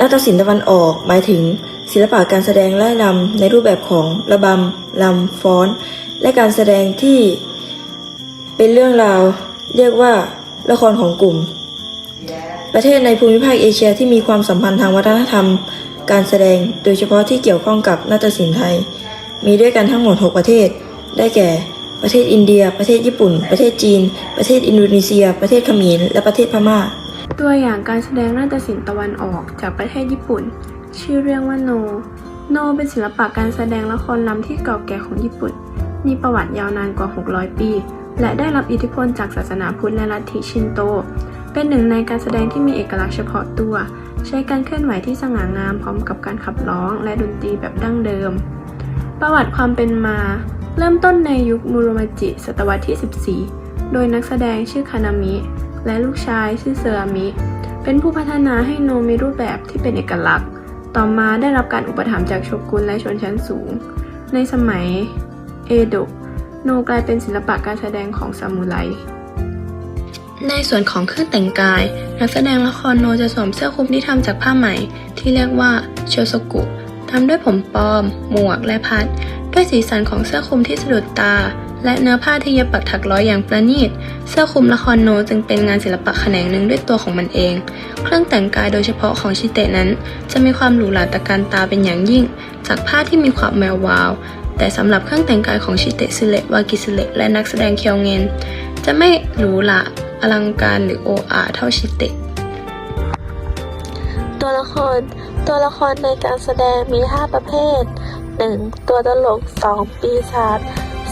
นาฏศิลป์ตะวันออกหมายถึงศิลปะการแสดงไล่ลำในรูปแบบของระบำลำฟ้อน และการแสดงที่เป็นเรื่องราว เรียกว่าละครของกลุ่ม ประเทศในภูมิภาคเอเชียที่มีความสัมพันธ์ทางวัฒนธรรม การแสดงโดยเฉพาะที่เกี่ยวข้องกับนาฏศิลป์ไทย มีด้วยกันทั้งหมด 6 ประเทศ ได้แก่ ประเทศอินเดีย ประเทศญี่ปุ่น ประเทศจีน ประเทศอินโดนีเซีย ประเทศเขมรและประเทศพม่า ตัวอย่างการแสดงนาฏศิลป์ตะวันออกจากประเทศญี่ปุ่น ชื่อเรื่องว่าโน โนเป็นศิลปะการแสดงละครลำที่เก่าแก่ของญี่ปุ่น มีประวัติยาวนานกว่า 600 ปี และได้รับอิทธิพลจากศาสนาพุทธและลัทธิชินโต เป็นหนึ่งในการแสดงที่มีเอกลักษณ์เฉพาะตัว ใช้การเคลื่อนไหวที่สง่างามพร้อมกับการขับร้อง และดนตรีแบบดั้งเดิม ประวัติความเป็นมา เริ่มต้นในยุคมุโรมาจิ ศตวรรษที่ 14 โดยนักแสดงชื่อคานามิ และลูกชายชื่อเซอรามิ เป็นผู้พัฒนาให้โนมีรูปแบบที่เป็นเอกลักษณ์ ต่อมาได้รับการอุปถัมภ์จากโชกุนและชนชั้นสูง ในสมัยเอโดะโนกลายเป็นศิลปะการแสดงของซามูไร ในส่วนของเครื่องแต่งกาย นักแสดงละครโนจะสวมเสื้อคลุมที่ทำจากผ้าไหม ที่เรียกว่าโชโซกุทำด้วยผมปลอม หมวกและพัด ด้วยสีสันของเสื้อคลุมที่สะดุดตา และเนื้อผ้าที่เย็บปักถักร้อยอย่างประณีต เสื้อคลุมละครโนจึงเป็นงานศิลปะแขนงหนึ่งด้วยตัวของมันเอง เครื่องแต่งกายโดยเฉพาะของชิเตะนั้น จะมีความหรูหราตะการตาเป็นอย่างยิ่ง จากผ้าที่มีความแวววาว แต่สำหรับเครื่องแต่งกายของชิเตะซิเลวากิซิเลและนักแสดงเคียวเงินจะไม่หรูหราอลังการหรือโออาเท่าชิเตะ ตัวละครตัวละครในการแสดงมี 5 ประเภท 1. ตัวตลก 2. ปีศาจ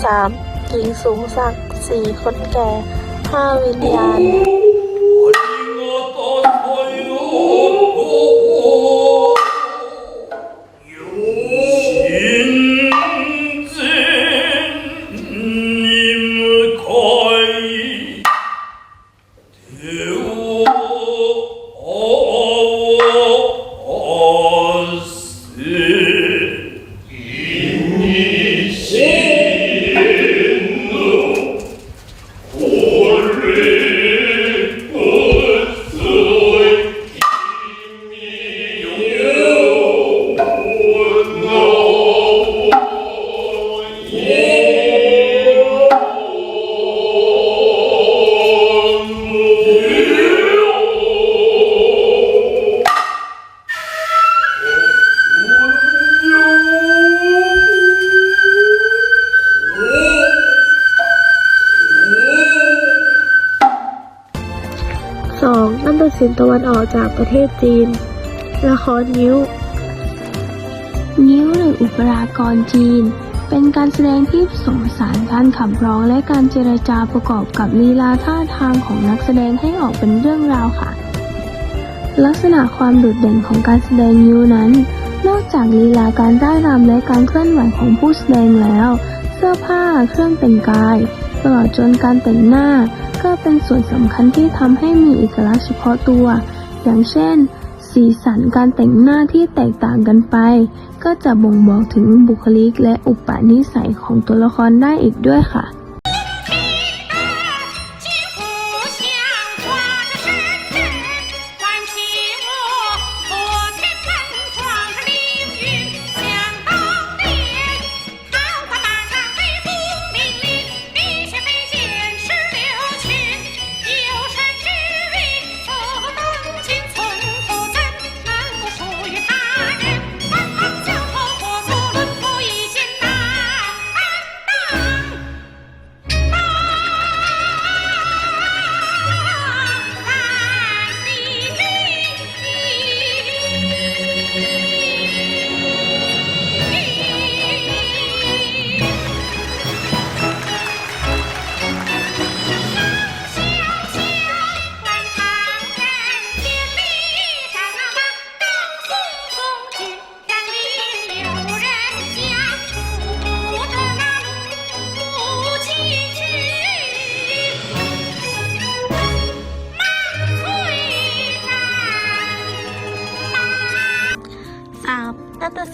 3. หญิงสูงสัก 4. คนแก่ห้าวิญญาณ 2. นันตะวันออกจากประเทศจีน ละครนิ้ว นิ้วหรืออุปรากรจีน เป็นการแสดงที่ผสมผสานการขับร้องและการเจรจาประกอบกับลีลาท่าทางของนักแสดงให้ออกเป็นเรื่องราวค่ะ ลักษณะความโดดเด่นของการแสดงนิ้วนั้น นอกจากลีลาการร่ายรำและการเคลื่อนไหวของผู้แสดงแล้ว เสื้อผ้าเครื่องแต่งกาย ตลอดจนการแต่งหน้า ก็เป็นส่วนสำคัญที่ทำให้มีเอกลักษณ์เฉพาะตัว อย่างเช่น สีสันการแต่งหน้าที่แตกต่างกันไป ก็จะบ่งบอกถึงบุคลิกและอุปนิสัยของตัวละครได้อีกด้วยค่ะ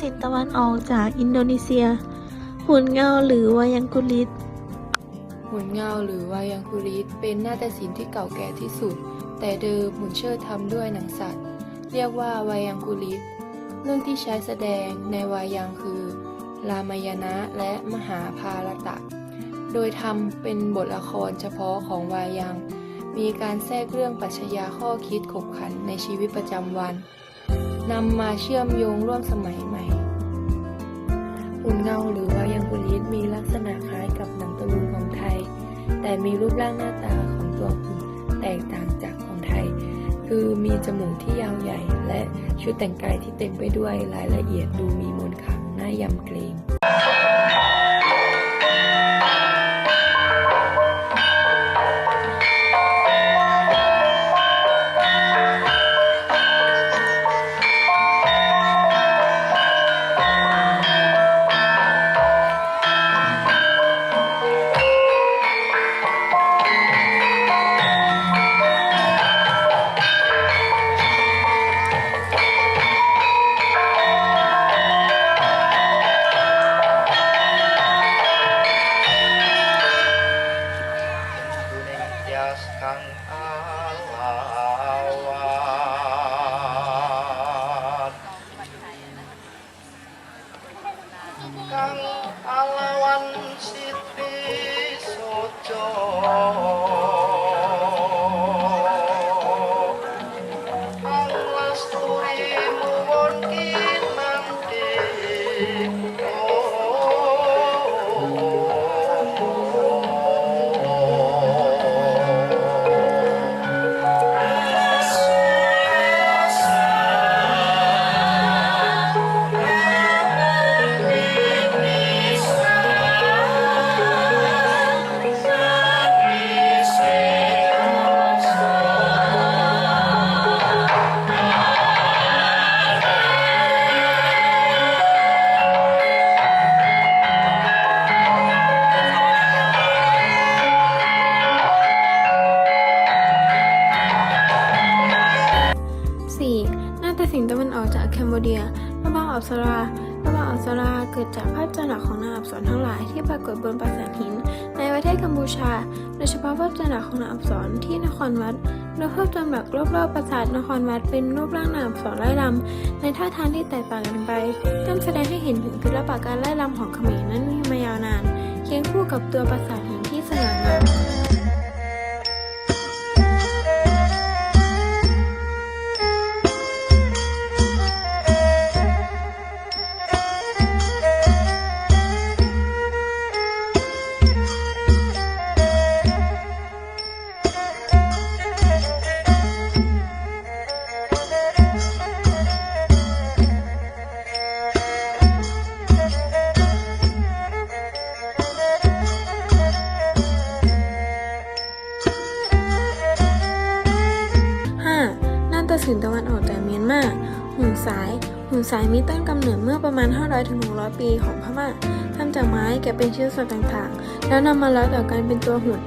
3. นาฏศิลป์ตะวันออกจากอินโดนีเซีย หุ่นเงาหรือวายังกุลิต หุ่นเงาหรือวายังคุริสเป็นนาฏศิลป์ที่เก่าแก่ที่สุด แต่เดิมหุ่นเชิดทำด้วยหนังสัตว์ เรียกว่าวายังกุลิต เรื่องที่ใช้แสดงในวายังคือ รามายณะและมหาภารตะ โดยทำเป็นบทละครเฉพาะของวายัง มีการแทรกเรื่องปรัชญาข้อคิดขบขันในชีวิตประจำวัน นำมาเชื่อมโยงร่วมสมัยใหม่หุ่นเงาหรือวายังกุลิตมีลักษณะคล้ายกับหนังตะลุงของไทย แต่มีรูปร่างหน้าตาของตัวหุ่นแตกต่างจากของไทย คือมีจมูกที่ยาวใหญ่ และชุดแต่งกายที่เต็มไปด้วยรายละเอียดดูมีมนต์ขลังน่ายำเกรง ลป์ตะวันออกจากแคนเบเดียพระบางอัปสราพระบางอัปสราเกิดจากภาพจำหลักของนางอักษรทั้งหลายที่ปรากฏบนปราสาทหิน ในประเทศกัมพูชา โดยเฉพาะภาพจำหลักของนางอักษรที่นครวัดโดยภาพจำหลักรอบๆปราสาทนครวัดเป็นรูปร่างนางอักษรไล่ลำในท่าทางที่แตกต่างกันไปย่อมแสดงให้เห็นถึงศิลปะการไล่ลำของเขมรนั้นมีมายาวนานเคียงคู่กับตัวปราสาทหินที่สง่างามายนมาหุ่นสายหุ่นสายมีต้นกำเนิดเมื่อประมาณ 500-600 ปีของพม่าทำจากไม้แกะเป็นชิ้นส่วนต่างๆ แล้วนำมาล้อต่อกันเป็นตัวหุ่น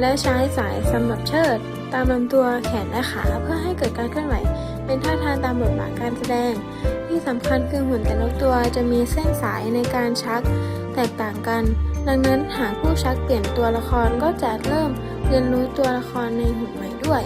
และใช้สายสำหรับเชิด ตามลำตัวแขนและขาเพื่อให้เกิดการเคลื่อนไหว เป็นท่าทางตามบทบาทการแสดง ที่สำคัญคือหุ่นแต่ละตัวจะมีเส้นสายในการชักแตกต่างกัน ดังนั้นหากผู้ชักเปลี่ยนตัวละครก็จะเริ่มเรียนรู้ตัวละครในหุ่นใหม่ด้วย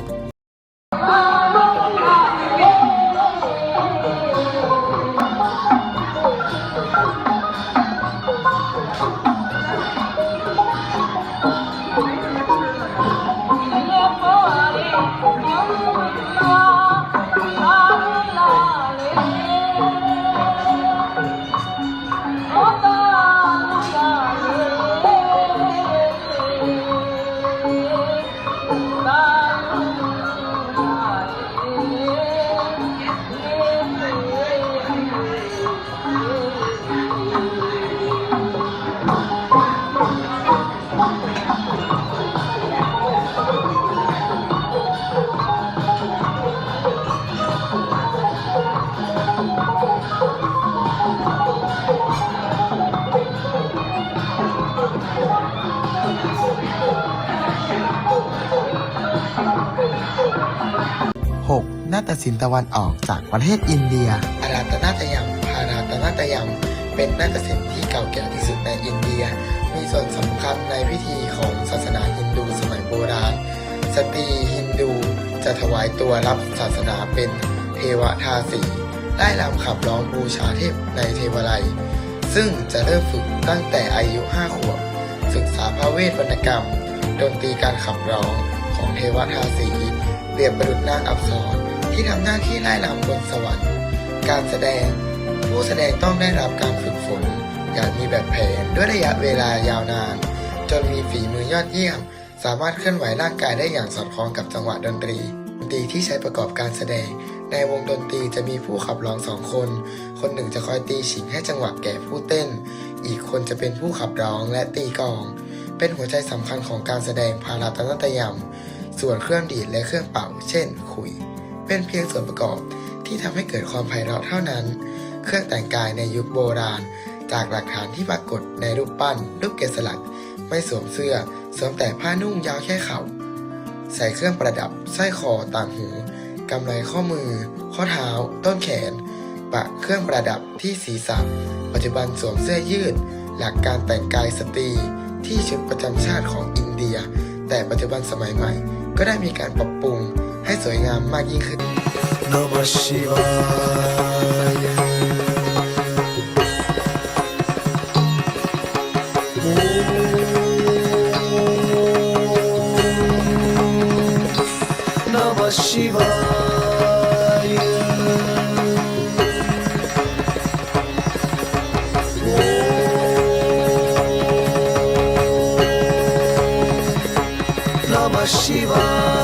6. นาฏศิลป์ตะวันออกจากประเทศอินเดียอาราตนาตยมอาราตนาตยมเป็นนาฏศิลป์ที่เก่าแก่ที่สุดในอินเดีย มีส่วนสำคัญในพิธีของศาสนาฮินดูสมัยโบราณ สตรีฮินดูจะถวายตัวรับศาสนาเป็นเพวทาสีไล่ลำขับร้องบูชาเทพในเทวไลยซึ่งจะเริ่มฝึกตั้งแต่อายุ 5 ขวบ ศึกษาพระเวทวรรณกรรม ดนตรีการขับร้องของเทวทาสีเปรียบประดุจนางอับสร ที่ทำหน้าที่ไล่ลำบนสวรรค์ การแสดง ผู้แสดงต้องได้รับการฝึกฝน อย่างมีแบบแผนด้วยระยะเวลายาวนาน จนมีฝีมือยอดเยี่ยม สามารถเคลื่อนไหวร่างกายได้อย่างสอดคล้องกับจังหวะดนตรีดนตรีที่ใช้ประกอบการแสดง ในวงดนตรีจะมีผู้ขับร้องสองคน คนหนึ่งจะคอยตีฉิงให้จังหวะแก่ผู้เต้น อีกคนจะเป็นผู้ขับร้องและตีกอง เป็นหัวใจสำคัญของการแสดงพาราตนตยมส่วนเครื่องดีดและเครื่องเป่า เช่น ขุย เป็นเพียงส่วนประกอบที่ทำให้เกิดความไพเราะเท่านั้น เครื่องแต่งกายในยุคโบราณ จากหลักฐานที่ปรากฏในรูปปั้น รูปแกะสลัก ไม่สวมเสื้อ สวมแต่ผ้านุ่งยาวแค่เข่า ใส่เครื่องประดับสร้อยคอต่างหูกำไรข้อมือ ข้อเท้า ต้นแขน ปะเครื่องประดับที่ศีรษะ ปัจจุบันสวมเสื้อยืด หลักการแต่งกายสตรีที่ชุดประจำชาติของอินเดีย แต่ปัจจุบันสมัยใหม่ ก็ได้มีการปรับปรุง ให้สวยงามมากยิ่งขึ้น Namah Shivaya. Om Namah Shivaya. Om Namah Shivaya.